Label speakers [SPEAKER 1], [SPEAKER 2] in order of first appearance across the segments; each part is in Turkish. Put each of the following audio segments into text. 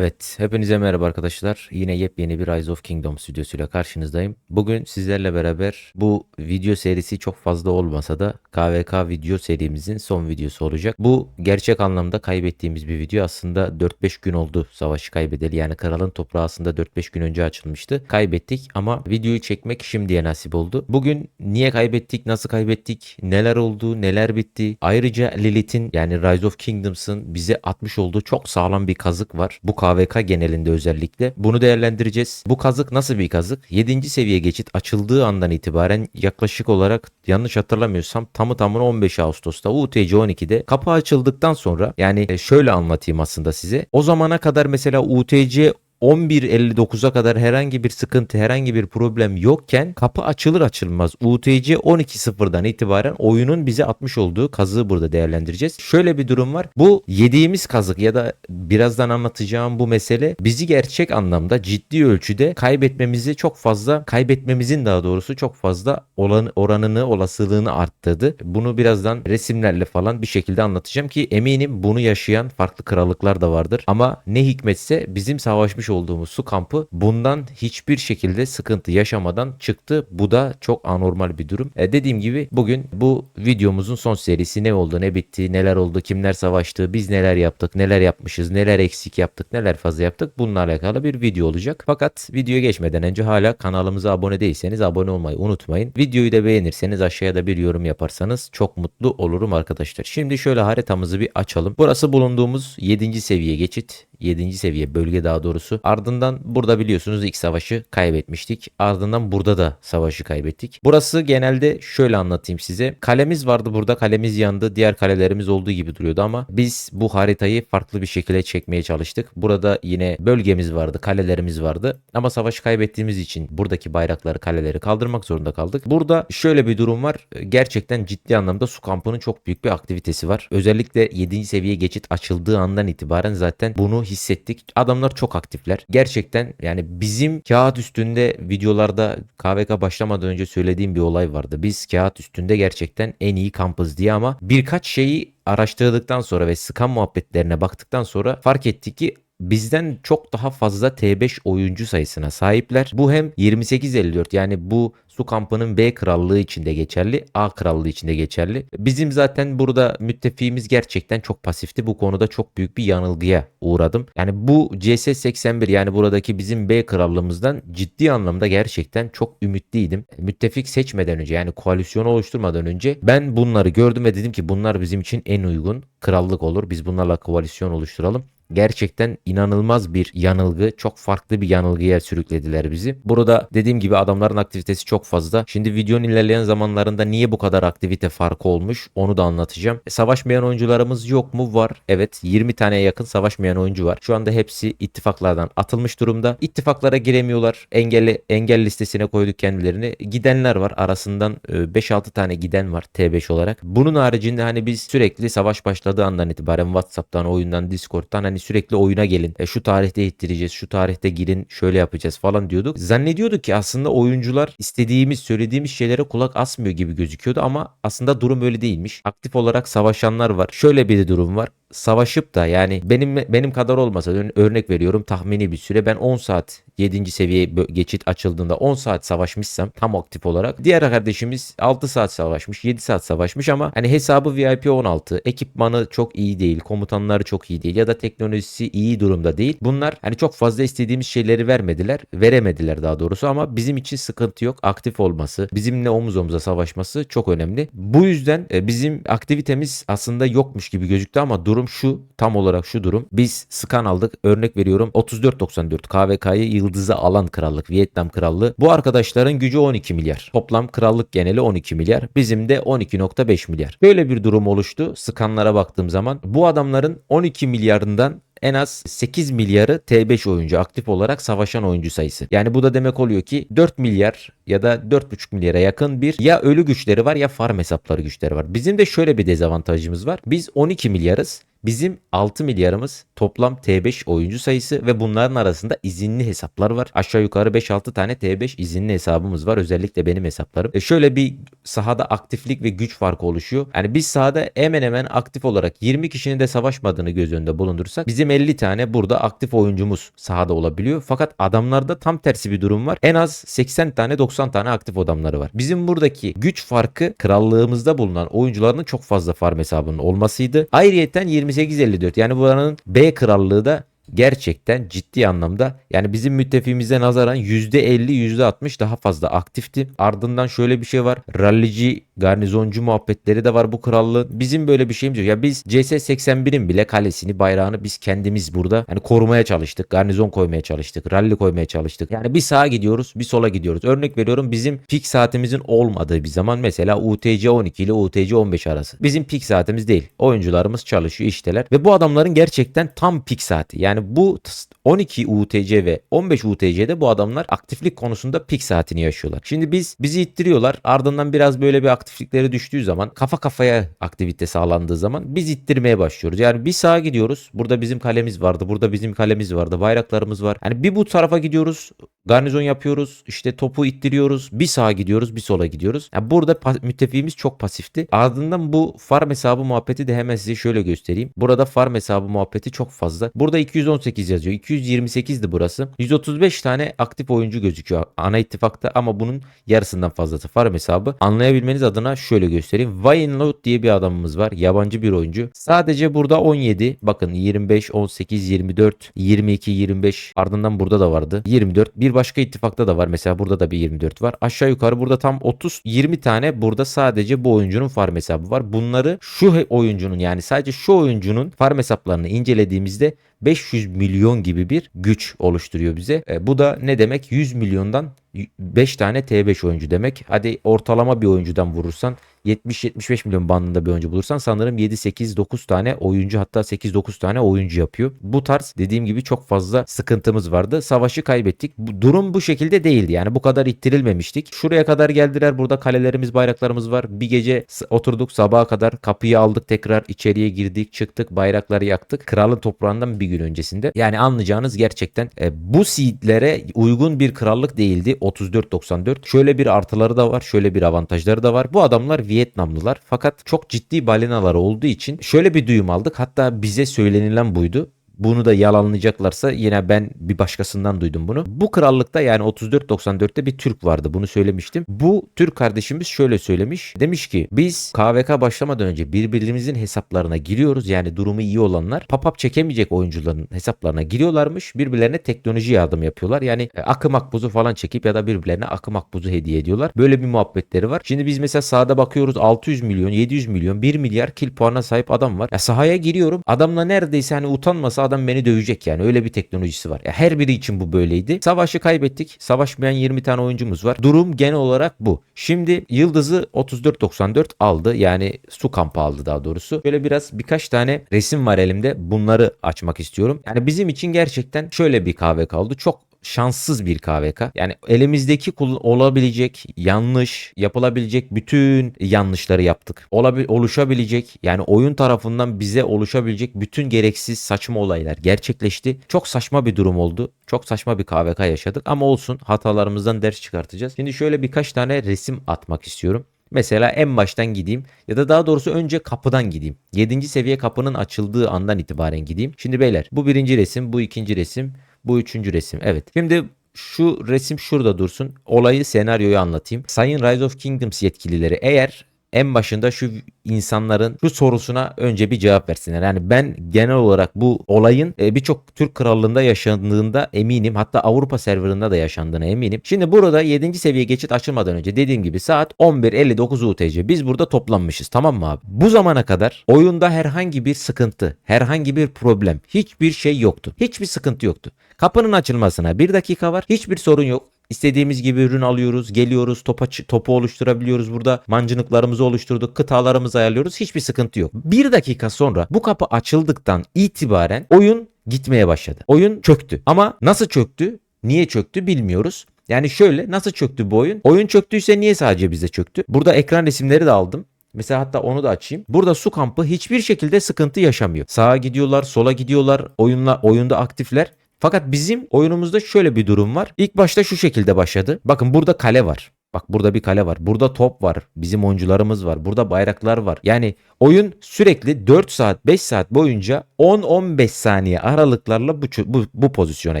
[SPEAKER 1] Evet, hepinize merhaba arkadaşlar. Yine yepyeni bir Rise of Kingdom stüdyosuyla karşınızdayım. Bugün sizlerle beraber bu video serisi çok fazla olmasa da KVK video serimizin son videosu olacak. Bu gerçek anlamda kaybettiğimiz bir video. Aslında 4-5 gün oldu savaşı kaybedeli. Yani kralın toprağı aslında 4-5 gün önce açılmıştı. Kaybettik ama videoyu çekmek şimdiye nasip oldu. Bugün niye kaybettik, nasıl kaybettik, neler oldu, neler bitti. Ayrıca Lilith'in yani Rise of Kingdoms'ın bize atmış olduğu çok sağlam bir kazık var. Bu KVK genelinde özellikle. Bunu değerlendireceğiz. Bu kazık nasıl bir kazık? 7. seviye geçit açıldığı andan itibaren yaklaşık olarak yanlış hatırlamıyorsam tamı tamına 15 Ağustos'ta UTC 12'de kapı açıldıktan sonra yani e, şöyle anlatayım aslında size. O zamana kadar mesela UTC 11.59'a kadar herhangi bir sıkıntı, herhangi bir problem yokken kapı açılır açılmaz UTC 12.0'dan itibaren oyunun bize atmış olduğu kazığı burada değerlendireceğiz. Şöyle bir durum var. Bu yediğimiz kazık ya da birazdan anlatacağım bu mesele bizi gerçek anlamda ciddi ölçüde kaybetmemizi çok fazla kaybetmemizin daha doğrusu çok fazla olan, oranını olasılığını arttırdı. Bunu birazdan resimlerle falan bir şekilde anlatacağım ki eminim bunu yaşayan farklı krallıklar da vardır. Ama ne hikmetse bizim savaşmış olduğumuz su kampı bundan hiçbir şekilde sıkıntı yaşamadan çıktı. Bu da çok anormal bir durum. E dediğim gibi bugün bu videomuzun son serisi ne oldu, ne bitti, neler oldu, kimler savaştı, biz neler yaptık, neler yapmışız, neler eksik yaptık, neler fazla yaptık bununla alakalı bir video olacak. Fakat videoya geçmeden önce hala kanalımıza abone değilseniz abone olmayı unutmayın. Videoyu da beğenirseniz aşağıya da bir yorum yaparsanız çok mutlu olurum arkadaşlar. Şimdi şöyle haritamızı bir açalım. Burası bulunduğumuz 7. seviye geçit. 7. seviye bölge daha doğrusu. Ardından burada biliyorsunuz ilk savaşı kaybetmiştik. Ardından burada da savaşı kaybettik. Burası genelde şöyle anlatayım size. Kalemiz vardı burada kalemiz yandı. Diğer kalelerimiz olduğu gibi duruyordu ama biz bu haritayı farklı bir şekilde çekmeye çalıştık. Burada yine bölgemiz vardı, kalelerimiz vardı. Ama savaşı kaybettiğimiz için buradaki bayrakları, kaleleri kaldırmak zorunda kaldık. Burada şöyle bir durum var. Gerçekten ciddi anlamda su kampının çok büyük bir aktivitesi var. Özellikle 7. seviye geçit açıldığı andan itibaren zaten bunu hissettik. Adamlar çok aktifler. Gerçekten yani bizim kağıt üstünde videolarda KVK başlamadan önce söylediğim bir olay vardı. Biz kağıt üstünde gerçekten en iyi kampız diye ama birkaç şeyi araştırdıktan sonra ve sıkan muhabbetlerine baktıktan sonra fark ettik ki bizden çok daha fazla T5 oyuncu sayısına sahipler. Bu hem 28-54 yani bu su kampının B krallığı içinde geçerli, A krallığı içinde geçerli. Bizim zaten burada müttefiğimiz gerçekten çok pasifti. Bu konuda çok büyük bir yanılgıya uğradım. Yani bu CS81 yani buradaki bizim B krallığımızdan ciddi anlamda gerçekten çok ümitliydim. Müttefik seçmeden önce yani koalisyon oluşturmadan önce ben bunları gördüm ve dedim ki bunlar bizim için en uygun krallık olur. Biz bunlarla koalisyon oluşturalım. Gerçekten inanılmaz bir yanılgı. Çok farklı bir yanılgıya sürüklediler bizi. Burada dediğim gibi adamların aktivitesi çok fazla. Şimdi videonun ilerleyen zamanlarında niye bu kadar aktivite farkı olmuş onu da anlatacağım. E, savaşmayan oyuncularımız yok mu? Var. Evet 20 taneye yakın savaşmayan oyuncu var. Şu anda hepsi ittifaklardan atılmış durumda. İttifaklara giremiyorlar. Engelli engel listesine koyduk kendilerini. Gidenler var. Arasından e, 5-6 tane giden var T5 olarak. Bunun haricinde hani biz sürekli savaş başladığı andan itibaren WhatsApp'tan, oyundan, Discord'tan hani sürekli oyuna gelin. E, şu tarihte ittireceğiz, şu tarihte girin, şöyle yapacağız falan diyorduk. Zannediyorduk ki aslında oyuncular istediğimiz, söylediğimiz şeylere kulak asmıyor gibi gözüküyordu ama aslında durum öyle değilmiş. Aktif olarak savaşanlar var. Şöyle bir durum var savaşıp da yani benim benim kadar olmasa örnek veriyorum tahmini bir süre ben 10 saat 7. seviye geçit açıldığında 10 saat savaşmışsam tam aktif olarak diğer kardeşimiz 6 saat savaşmış 7 saat savaşmış ama hani hesabı VIP 16 ekipmanı çok iyi değil komutanları çok iyi değil ya da teknolojisi iyi durumda değil. Bunlar hani çok fazla istediğimiz şeyleri vermediler veremediler daha doğrusu ama bizim için sıkıntı yok. Aktif olması bizimle omuz omuza savaşması çok önemli. Bu yüzden e, bizim aktivitemiz aslında yokmuş gibi gözüktü ama durum şu tam olarak şu durum. Biz skan aldık. Örnek veriyorum 34.94 KVK'yı yıldızı alan krallık Vietnam krallığı. Bu arkadaşların gücü 12 milyar. Toplam krallık geneli 12 milyar. Bizim de 12.5 milyar. Böyle bir durum oluştu. Skanlara baktığım zaman bu adamların 12 milyarından en az 8 milyarı T5 oyuncu aktif olarak savaşan oyuncu sayısı. Yani bu da demek oluyor ki 4 milyar ya da 4,5 milyara yakın bir ya ölü güçleri var ya farm hesapları güçleri var. Bizim de şöyle bir dezavantajımız var. Biz 12 milyarız. Bizim 6 milyarımız toplam T5 oyuncu sayısı ve bunların arasında izinli hesaplar var. Aşağı yukarı 5-6 tane T5 izinli hesabımız var. Özellikle benim hesaplarım. E şöyle bir sahada aktiflik ve güç farkı oluşuyor. Yani biz sahada hemen hemen aktif olarak 20 kişinin de savaşmadığını göz önünde bulundursak bizim 50 tane burada aktif oyuncumuz sahada olabiliyor. Fakat adamlarda tam tersi bir durum var. En az 80 tane 90 tane aktif adamları var. Bizim buradaki güç farkı krallığımızda bulunan oyuncuların çok fazla farm hesabının olmasıydı. Ayrıyeten 28-54 yani buranın B krallığı da gerçekten ciddi anlamda yani bizim müttefiğimize nazaran %50 %60 daha fazla aktifti. Ardından şöyle bir şey var. Rallici garnizoncu muhabbetleri de var bu krallığın. Bizim böyle bir şeyimiz yok. Ya biz CS81'in bile kalesini bayrağını biz kendimiz burada hani korumaya çalıştık. Garnizon koymaya çalıştık. Rally koymaya çalıştık. Yani bir sağa gidiyoruz bir sola gidiyoruz. Örnek veriyorum bizim pik saatimizin olmadığı bir zaman mesela UTC 12 ile UTC 15 arası. Bizim pik saatimiz değil. Oyuncularımız çalışıyor işteler ve bu adamların gerçekten tam pik saati. Yani bu 12 UTC ve 15 UTC'de bu adamlar aktiflik konusunda pik saatini yaşıyorlar. Şimdi biz bizi ittiriyorlar. Ardından biraz böyle bir aktiflikleri düştüğü zaman kafa kafaya aktivite sağlandığı zaman biz ittirmeye başlıyoruz. Yani bir sağa gidiyoruz. Burada bizim kalemiz vardı. Burada bizim kalemiz vardı. Bayraklarımız var. Yani bir bu tarafa gidiyoruz. Garnizon yapıyoruz. işte topu ittiriyoruz. Bir sağa gidiyoruz. Bir sola gidiyoruz. Yani burada müttefiğimiz çok pasifti. Ardından bu farm hesabı muhabbeti de hemen size şöyle göstereyim. Burada farm hesabı muhabbeti çok fazla. Burada 218 yazıyor. 228'di burası. 135 tane aktif oyuncu gözüküyor ana ittifakta ama bunun yarısından fazlası farm hesabı. Anlayabilmeniz adına şöyle göstereyim. Wayne Load diye bir adamımız var. Yabancı bir oyuncu. Sadece burada 17. Bakın 25, 18, 24, 22, 25. Ardından burada da vardı. 24. Bir başka ittifakta da var. Mesela burada da bir 24 var. Aşağı yukarı burada tam 30, 20 tane burada sadece bu oyuncunun farm hesabı var. Bunları şu oyuncunun yani sadece şu oyuncunun farm hesaplarını incelediğimizde 500 milyon gibi bir güç oluşturuyor bize. E, bu da ne demek? 100 milyondan 5 tane T5 oyuncu demek. Hadi ortalama bir oyuncudan vurursan 70-75 milyon bandında bir oyuncu bulursan sanırım 7-8-9 tane oyuncu hatta 8-9 tane oyuncu yapıyor. Bu tarz dediğim gibi çok fazla sıkıntımız vardı. Savaşı kaybettik. Bu, durum bu şekilde değildi. Yani bu kadar ittirilmemiştik. Şuraya kadar geldiler. Burada kalelerimiz, bayraklarımız var. Bir gece oturduk sabaha kadar kapıyı aldık tekrar içeriye girdik çıktık bayrakları yaktık. Kralın toprağından bir gün öncesinde. Yani anlayacağınız gerçekten e, bu seedlere uygun bir krallık değildi. 34-94. Şöyle bir artıları da var. Şöyle bir avantajları da var. Bu adamlar Vietnamlılar. Fakat çok ciddi balinaları olduğu için şöyle bir duyum aldık. Hatta bize söylenilen buydu. Bunu da yalanlayacaklarsa yine ben bir başkasından duydum bunu. Bu krallıkta yani 34-94'te bir Türk vardı. Bunu söylemiştim. Bu Türk kardeşimiz şöyle söylemiş. Demiş ki biz KVK başlamadan önce birbirimizin hesaplarına giriyoruz. Yani durumu iyi olanlar papap çekemeyecek oyuncuların hesaplarına giriyorlarmış. Birbirlerine teknoloji yardım yapıyorlar. Yani e, akı makbuzu falan çekip ya da birbirlerine akı makbuzu hediye ediyorlar. Böyle bir muhabbetleri var. Şimdi biz mesela sahada bakıyoruz 600 milyon, 700 milyon, 1 milyar kill puanına sahip adam var. Ya sahaya giriyorum. Adamla neredeyse hani utanmasa adam beni dövecek yani. Öyle bir teknolojisi var. Ya her biri için bu böyleydi. Savaşı kaybettik. Savaşmayan 20 tane oyuncumuz var. Durum genel olarak bu. Şimdi Yıldız'ı 34-94 aldı. Yani su kampı aldı daha doğrusu. Böyle biraz birkaç tane resim var elimde. Bunları açmak istiyorum. Yani bizim için gerçekten şöyle bir kahve kaldı. Çok şanssız bir KVK. Yani elimizdeki olabilecek yanlış, yapılabilecek bütün yanlışları yaptık. Olabil oluşabilecek yani oyun tarafından bize oluşabilecek bütün gereksiz saçma olaylar gerçekleşti. Çok saçma bir durum oldu. Çok saçma bir KVK yaşadık ama olsun hatalarımızdan ders çıkartacağız. Şimdi şöyle birkaç tane resim atmak istiyorum. Mesela en baştan gideyim ya da daha doğrusu önce kapıdan gideyim. 7. seviye kapının açıldığı andan itibaren gideyim. Şimdi beyler bu birinci resim, bu ikinci resim, bu üçüncü resim. Evet. Şimdi şu resim şurada dursun. Olayı, senaryoyu anlatayım. Sayın Rise of Kingdoms yetkilileri eğer en başında şu insanların şu sorusuna önce bir cevap versinler. Yani ben genel olarak bu olayın e, birçok Türk krallığında yaşandığında eminim. Hatta Avrupa serverında da yaşandığına eminim. Şimdi burada 7. seviye geçit açılmadan önce dediğim gibi saat 11.59 UTC. Biz burada toplanmışız tamam mı abi? Bu zamana kadar oyunda herhangi bir sıkıntı, herhangi bir problem, hiçbir şey yoktu. Hiçbir sıkıntı yoktu. Kapının açılmasına bir dakika var. Hiçbir sorun yok. İstediğimiz gibi ürün alıyoruz, geliyoruz, topa, topu oluşturabiliyoruz burada. Mancınıklarımızı oluşturduk, kıtalarımızı ayarlıyoruz. Hiçbir sıkıntı yok. Bir dakika sonra bu kapı açıldıktan itibaren oyun gitmeye başladı. Oyun çöktü. Ama nasıl çöktü? Niye çöktü bilmiyoruz. Yani şöyle nasıl çöktü bu oyun? Oyun çöktüyse niye sadece bize çöktü? Burada ekran resimleri de aldım. Mesela hatta onu da açayım. Burada su kampı hiçbir şekilde sıkıntı yaşamıyor. Sağa gidiyorlar, sola gidiyorlar. Oyunla oyunda aktifler. Fakat bizim oyunumuzda şöyle bir durum var. İlk başta şu şekilde başladı. Bakın burada kale var. Bak burada bir kale var. Burada top var. Bizim oyuncularımız var. Burada bayraklar var. Yani oyun sürekli 4 saat 5 saat boyunca 10-15 saniye aralıklarla bu, bu, bu pozisyona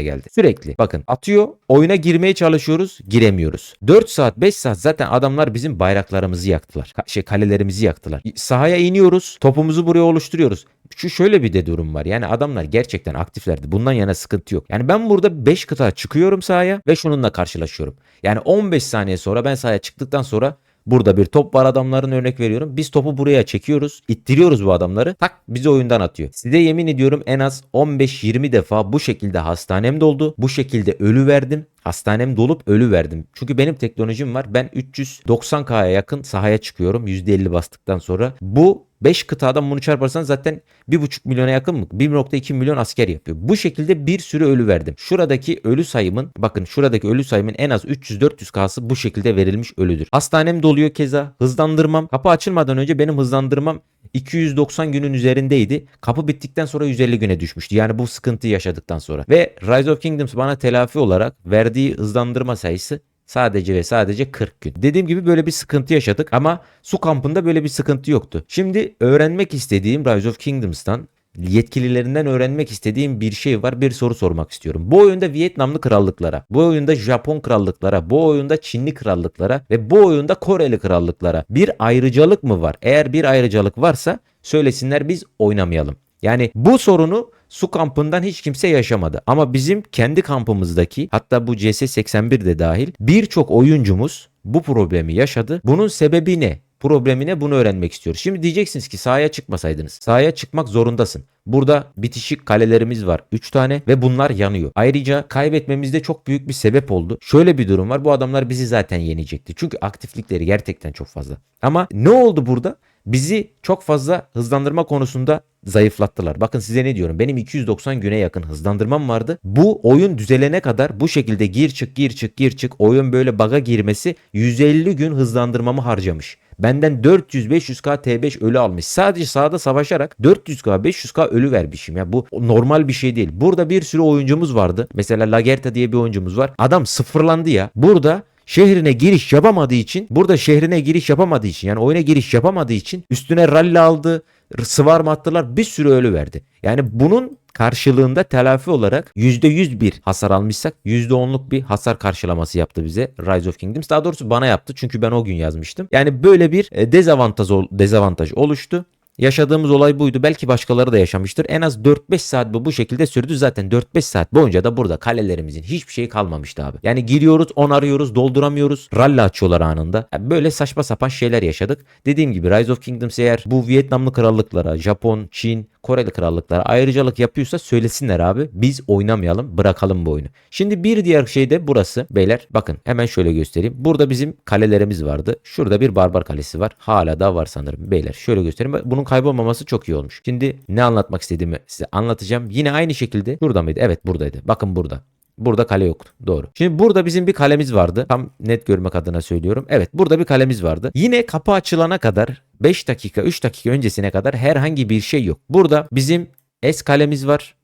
[SPEAKER 1] geldi. Sürekli. Bakın atıyor. Oyuna girmeye çalışıyoruz. Giremiyoruz. 4 saat 5 saat zaten adamlar bizim bayraklarımızı yaktılar. Ka- şey kalelerimizi yaktılar. Sahaya iniyoruz. Topumuzu buraya oluşturuyoruz. Şu şöyle bir de durum var. Yani adamlar gerçekten aktiflerdi. Bundan yana sıkıntı yok. Yani ben burada 5 kıta çıkıyorum sahaya ve şununla karşılaşıyorum. Yani 15 saniye sonra ben sahaya çıktıktan sonra Burada bir top var adamların örnek veriyorum. Biz topu buraya çekiyoruz. ittiriyoruz bu adamları. Tak bizi oyundan atıyor. Size yemin ediyorum en az 15-20 defa bu şekilde hastanem doldu. Bu şekilde ölü verdim. Hastanem dolup ölü verdim. Çünkü benim teknolojim var. Ben 390K'ya yakın sahaya çıkıyorum. %50 bastıktan sonra. Bu 5 kıtadan bunu çarparsan zaten 1,5 milyona yakın mı? 1.2 milyon asker yapıyor. Bu şekilde bir sürü ölü verdim. Şuradaki ölü sayımın bakın şuradaki ölü sayımın en az 300-400K'sı bu şekilde verilmiş ölüdür. Hastanem doluyor keza. Hızlandırmam. Kapı açılmadan önce benim hızlandırmam 290 günün üzerindeydi. Kapı bittikten sonra 150 güne düşmüştü. Yani bu sıkıntıyı yaşadıktan sonra. Ve Rise of Kingdoms bana telafi olarak verdiği hızlandırma sayısı Sadece ve sadece 40 gün. Dediğim gibi böyle bir sıkıntı yaşadık ama su kampında böyle bir sıkıntı yoktu. Şimdi öğrenmek istediğim Rise of Kingdoms'tan yetkililerinden öğrenmek istediğim bir şey var. Bir soru sormak istiyorum. Bu oyunda Vietnamlı krallıklara, bu oyunda Japon krallıklara, bu oyunda Çinli krallıklara ve bu oyunda Koreli krallıklara bir ayrıcalık mı var? Eğer bir ayrıcalık varsa söylesinler biz oynamayalım. Yani bu sorunu su kampından hiç kimse yaşamadı. Ama bizim kendi kampımızdaki hatta bu CS81 de dahil birçok oyuncumuz bu problemi yaşadı. Bunun sebebi ne? Problemine bunu öğrenmek istiyoruz. Şimdi diyeceksiniz ki sahaya çıkmasaydınız. Sahaya çıkmak zorundasın. Burada bitişik kalelerimiz var 3 tane ve bunlar yanıyor. Ayrıca kaybetmemizde çok büyük bir sebep oldu. Şöyle bir durum var. Bu adamlar bizi zaten yenecekti. Çünkü aktiflikleri gerçekten çok fazla. Ama ne oldu burada? Bizi çok fazla hızlandırma konusunda zayıflattılar. Bakın size ne diyorum. Benim 290 güne yakın hızlandırmam vardı. Bu oyun düzelene kadar bu şekilde gir çık gir çık gir çık oyun böyle baga girmesi 150 gün hızlandırmamı harcamış. Benden 400-500k T5 ölü almış. Sadece sahada savaşarak 400k 500k ölü vermişim. Ya bu normal bir şey değil. Burada bir sürü oyuncumuz vardı. Mesela Lagerta diye bir oyuncumuz var. Adam sıfırlandı ya. Burada şehrine giriş yapamadığı için burada şehrine giriş yapamadığı için yani oyuna giriş yapamadığı için üstüne rally aldı sıvar mı attılar bir sürü ölü verdi. Yani bunun karşılığında telafi olarak %100 bir hasar almışsak %10'luk bir hasar karşılaması yaptı bize Rise of Kingdoms. Daha doğrusu bana yaptı çünkü ben o gün yazmıştım. Yani böyle bir e, dezavantaj, dezavantaj oluştu. Yaşadığımız olay buydu. Belki başkaları da yaşamıştır. En az 4-5 saat bu bu şekilde sürdü. Zaten 4-5 saat boyunca da burada kalelerimizin hiçbir şeyi kalmamıştı abi. Yani giriyoruz, onarıyoruz, dolduramıyoruz. Rally açıyorlar anında. Yani böyle saçma sapan şeyler yaşadık. Dediğim gibi Rise of Kingdoms eğer bu Vietnamlı krallıklara, Japon, Çin, Koreli krallıklara ayrıcalık yapıyorsa söylesinler abi. Biz oynamayalım, bırakalım bu oyunu. Şimdi bir diğer şey de burası. Beyler bakın hemen şöyle göstereyim. Burada bizim kalelerimiz vardı. Şurada bir barbar kalesi var. Hala da var sanırım. Beyler şöyle göstereyim. Bunun kaybolmaması çok iyi olmuş. Şimdi ne anlatmak istediğimi size anlatacağım. Yine aynı şekilde şurada mıydı? Evet buradaydı. Bakın burada. Burada kale yoktu. Doğru. Şimdi burada bizim bir kalemiz vardı. Tam net görmek adına söylüyorum. Evet burada bir kalemiz vardı. Yine kapı açılana kadar 5 dakika 3 dakika öncesine kadar herhangi bir şey yok. Burada bizim S kalemiz var.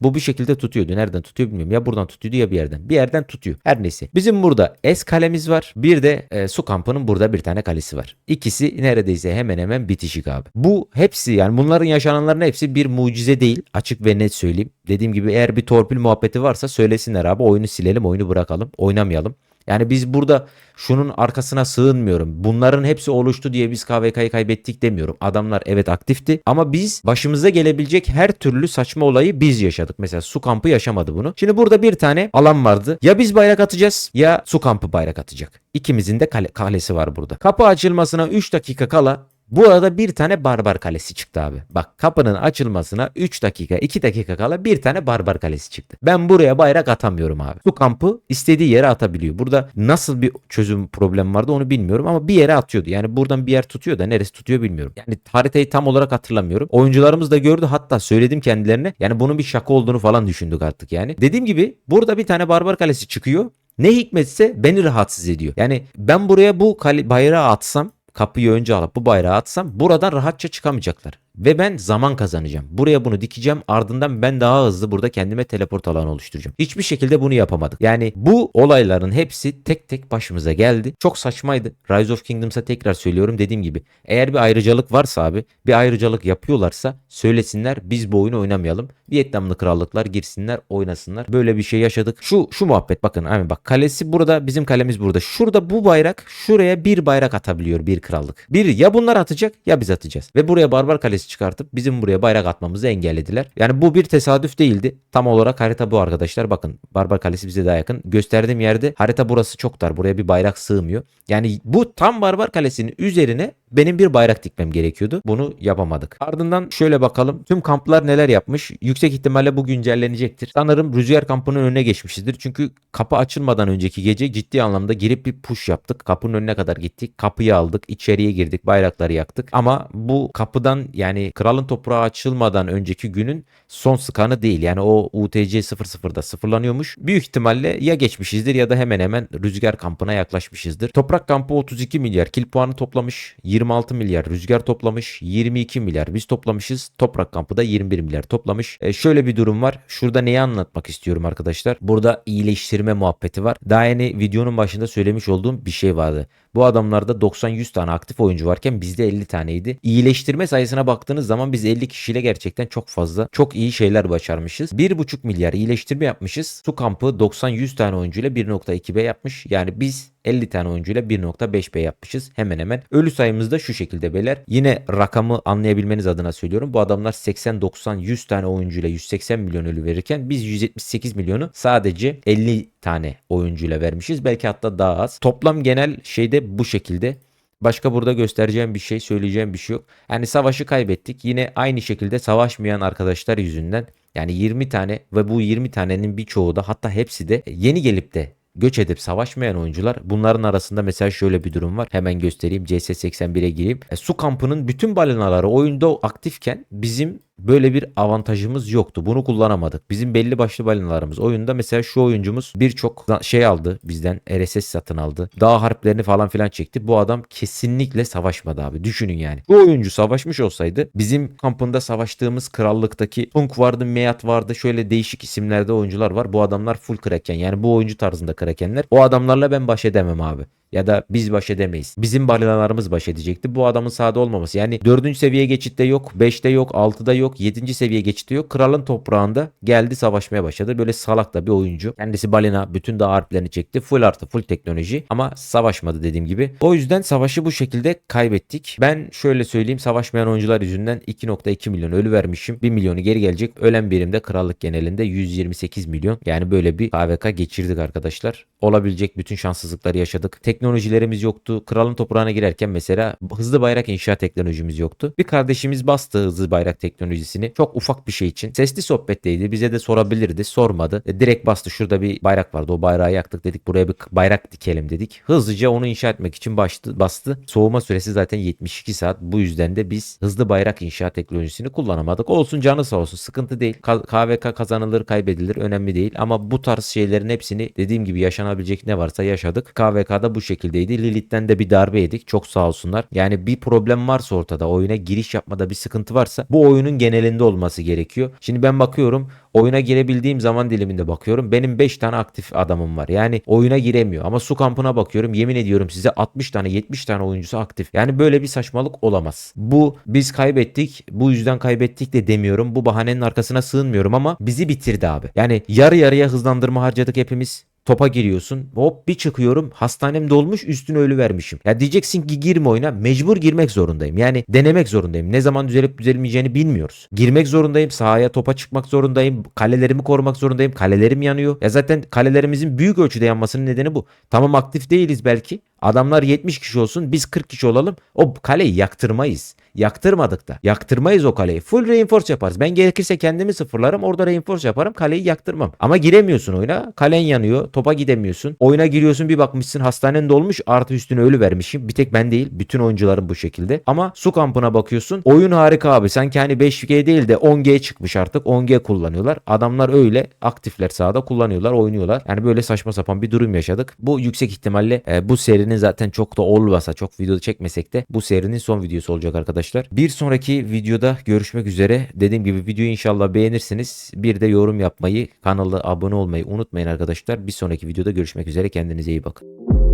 [SPEAKER 1] Bu bir şekilde tutuyordu. Nereden tutuyor bilmiyorum. Ya buradan tutuyordu ya bir yerden. Bir yerden tutuyor. Her neyse. Bizim burada S kalemiz var. Bir de e, su kampının burada bir tane kalesi var. İkisi neredeyse hemen hemen bitişik abi. Bu hepsi yani bunların yaşananların hepsi bir mucize değil. Açık ve net söyleyeyim. Dediğim gibi eğer bir torpil muhabbeti varsa söylesinler abi. Oyunu silelim, oyunu bırakalım, oynamayalım. Yani biz burada şunun arkasına sığınmıyorum. Bunların hepsi oluştu diye biz KVK'yı kaybettik demiyorum. Adamlar evet aktifti ama biz başımıza gelebilecek her türlü saçma olayı biz yaşadık. Mesela su kampı yaşamadı bunu. Şimdi burada bir tane alan vardı. Ya biz bayrak atacağız ya su kampı bayrak atacak. İkimizin de kale, kalesi var burada. Kapı açılmasına 3 dakika kala bu arada bir tane barbar kalesi çıktı abi. Bak kapının açılmasına 3 dakika 2 dakika kala bir tane barbar kalesi çıktı. Ben buraya bayrak atamıyorum abi. Bu kampı istediği yere atabiliyor. Burada nasıl bir çözüm problem vardı onu bilmiyorum ama bir yere atıyordu. Yani buradan bir yer tutuyor da neresi tutuyor bilmiyorum. Yani haritayı tam olarak hatırlamıyorum. Oyuncularımız da gördü hatta söyledim kendilerine. Yani bunun bir şaka olduğunu falan düşündük artık yani. Dediğim gibi burada bir tane barbar kalesi çıkıyor. Ne hikmetse beni rahatsız ediyor. Yani ben buraya bu bayrağı atsam kapıyı önce alıp bu bayrağı atsam buradan rahatça çıkamayacaklar. Ve ben zaman kazanacağım. Buraya bunu dikeceğim. Ardından ben daha hızlı burada kendime teleport alanı oluşturacağım. Hiçbir şekilde bunu yapamadık. Yani bu olayların hepsi tek tek başımıza geldi. Çok saçmaydı. Rise of Kingdoms'a tekrar söylüyorum dediğim gibi. Eğer bir ayrıcalık varsa abi bir ayrıcalık yapıyorlarsa söylesinler biz bu oyunu oynamayalım. Vietnamlı krallıklar girsinler oynasınlar. Böyle bir şey yaşadık. Şu şu muhabbet bakın abi bak kalesi burada bizim kalemiz burada. Şurada bu bayrak şuraya bir bayrak atabiliyor bir krallık. Bir ya bunlar atacak ya biz atacağız. Ve buraya barbar kalesi çıkartıp bizim buraya bayrak atmamızı engellediler. Yani bu bir tesadüf değildi. Tam olarak harita bu arkadaşlar. Bakın barbar kalesi bize daha yakın. Gösterdiğim yerde harita burası çok dar. Buraya bir bayrak sığmıyor. Yani bu tam barbar kalesinin üzerine benim bir bayrak dikmem gerekiyordu. Bunu yapamadık. Ardından şöyle bakalım. Tüm kamplar neler yapmış? Yüksek ihtimalle bu güncellenecektir. Sanırım rüzgar kampının önüne geçmişizdir. Çünkü kapı açılmadan önceki gece ciddi anlamda girip bir push yaptık. Kapının önüne kadar gittik. Kapıyı aldık. içeriye girdik. Bayrakları yaktık. Ama bu kapıdan yani kralın toprağı açılmadan önceki günün son sıkanı değil. Yani o UTC 00'da sıfırlanıyormuş. Büyük ihtimalle ya geçmişizdir ya da hemen hemen rüzgar kampına yaklaşmışızdır. Toprak kampı 32 milyar kill puanı toplamış. 26 milyar rüzgar toplamış. 22 milyar biz toplamışız. Toprak kampı da 21 milyar toplamış. E, şöyle bir durum var. Şurada neyi anlatmak istiyorum arkadaşlar? Burada iyileştirme muhabbeti var. Daha yeni videonun başında söylemiş olduğum bir şey vardı. Bu adamlarda 90-100 tane aktif oyuncu varken bizde 50 taneydi. İyileştirme sayısına baktığınız zaman biz 50 kişiyle gerçekten çok fazla çok iyi şeyler başarmışız. 1,5 milyar iyileştirme yapmışız. Su kampı 90-100 tane oyuncuyla 1.2B yapmış. Yani biz 50 tane oyuncuyla 1.5B yapmışız hemen hemen. Ölü sayımız da şu şekilde beyler. Yine rakamı anlayabilmeniz adına söylüyorum. Bu adamlar 80 90 100 tane oyuncuyla 180 milyon ölü verirken biz 178 milyonu sadece 50 tane oyuncuyla vermişiz. Belki hatta daha az. Toplam genel şeyde bu şekilde. Başka burada göstereceğim bir şey, söyleyeceğim bir şey yok. Yani savaşı kaybettik. Yine aynı şekilde savaşmayan arkadaşlar yüzünden yani 20 tane ve bu 20 tanenin birçoğu da hatta hepsi de yeni gelip de göç edip savaşmayan oyuncular. Bunların arasında mesela şöyle bir durum var. Hemen göstereyim. CS81'e gireyim. E, su kampının bütün balinaları oyunda aktifken bizim böyle bir avantajımız yoktu. Bunu kullanamadık. Bizim belli başlı balinalarımız oyunda mesela şu oyuncumuz birçok şey aldı bizden RSS satın aldı. Dağ harplerini falan filan çekti. Bu adam kesinlikle savaşmadı abi. Düşünün yani. Bu oyuncu savaşmış olsaydı bizim kampında savaştığımız krallıktaki Tunk vardı, Meyat vardı. Şöyle değişik isimlerde oyuncular var. Bu adamlar full kraken. Yani bu oyuncu tarzında krakenler. O adamlarla ben baş edemem abi ya da biz baş edemeyiz. Bizim balinalarımız baş edecekti. Bu adamın sahada olmaması. Yani 4. seviye geçitte yok, 5'te yok, 6'da yok, 7. seviye geçitte yok. Kralın toprağında geldi savaşmaya başladı. Böyle salak da bir oyuncu. Kendisi balina bütün dağ harplerini çekti. Full artı full teknoloji ama savaşmadı dediğim gibi. O yüzden savaşı bu şekilde kaybettik. Ben şöyle söyleyeyim savaşmayan oyuncular yüzünden 2.2 milyon ölü vermişim. 1 milyonu geri gelecek. Ölen birimde krallık genelinde 128 milyon. Yani böyle bir KVK geçirdik arkadaşlar. Olabilecek bütün şanssızlıkları yaşadık. Teknoloji teknolojilerimiz yoktu. Kralın toprağına girerken mesela hızlı bayrak inşa teknolojimiz yoktu. Bir kardeşimiz bastı hızlı bayrak teknolojisini. Çok ufak bir şey için. Sesli sohbetteydi. Bize de sorabilirdi. Sormadı. E, direkt bastı. Şurada bir bayrak vardı. O bayrağı yaktık dedik. Buraya bir bayrak dikelim dedik. Hızlıca onu inşa etmek için baştı, bastı. Soğuma süresi zaten 72 saat. Bu yüzden de biz hızlı bayrak inşa teknolojisini kullanamadık. Olsun canı sağ olsun. Sıkıntı değil. KVK kazanılır kaybedilir. Önemli değil. Ama bu tarz şeylerin hepsini dediğim gibi yaşanabilecek ne varsa yaşadık. KVK'da bu şekildeydi. Lilith'ten de bir darbe yedik. Çok sağ olsunlar. Yani bir problem varsa ortada oyuna giriş yapmada bir sıkıntı varsa bu oyunun genelinde olması gerekiyor. Şimdi ben bakıyorum oyuna girebildiğim zaman diliminde bakıyorum. Benim 5 tane aktif adamım var. Yani oyuna giremiyor. Ama su kampına bakıyorum. Yemin ediyorum size 60 tane 70 tane oyuncusu aktif. Yani böyle bir saçmalık olamaz. Bu biz kaybettik. Bu yüzden kaybettik de demiyorum. Bu bahanenin arkasına sığınmıyorum ama bizi bitirdi abi. Yani yarı yarıya hızlandırma harcadık hepimiz topa giriyorsun. Hop bir çıkıyorum. Hastanem dolmuş üstüne ölü vermişim. Ya diyeceksin ki girme oyuna. Mecbur girmek zorundayım. Yani denemek zorundayım. Ne zaman düzelip düzelmeyeceğini bilmiyoruz. Girmek zorundayım. Sahaya topa çıkmak zorundayım. Kalelerimi korumak zorundayım. Kalelerim yanıyor. Ya zaten kalelerimizin büyük ölçüde yanmasının nedeni bu. Tamam aktif değiliz belki. Adamlar 70 kişi olsun biz 40 kişi olalım. O kaleyi yaktırmayız. Yaktırmadık da. Yaktırmayız o kaleyi. Full reinforce yaparız. Ben gerekirse kendimi sıfırlarım. Orada reinforce yaparım. Kaleyi yaktırmam. Ama giremiyorsun oyuna. Kalen yanıyor. Topa gidemiyorsun. Oyuna giriyorsun bir bakmışsın hastanen dolmuş. Artı üstüne ölü vermişim. Bir tek ben değil. Bütün oyuncuların bu şekilde. Ama su kampına bakıyorsun. Oyun harika abi. Sanki hani 5G değil de 10G çıkmış artık. 10G kullanıyorlar. Adamlar öyle aktifler sahada kullanıyorlar. Oynuyorlar. Yani böyle saçma sapan bir durum yaşadık. Bu yüksek ihtimalle e, bu serinin serinin zaten çok da olmasa çok video çekmesek de bu serinin son videosu olacak arkadaşlar. Bir sonraki videoda görüşmek üzere. Dediğim gibi videoyu inşallah beğenirsiniz. Bir de yorum yapmayı, kanala abone olmayı unutmayın arkadaşlar. Bir sonraki videoda görüşmek üzere. Kendinize iyi bakın.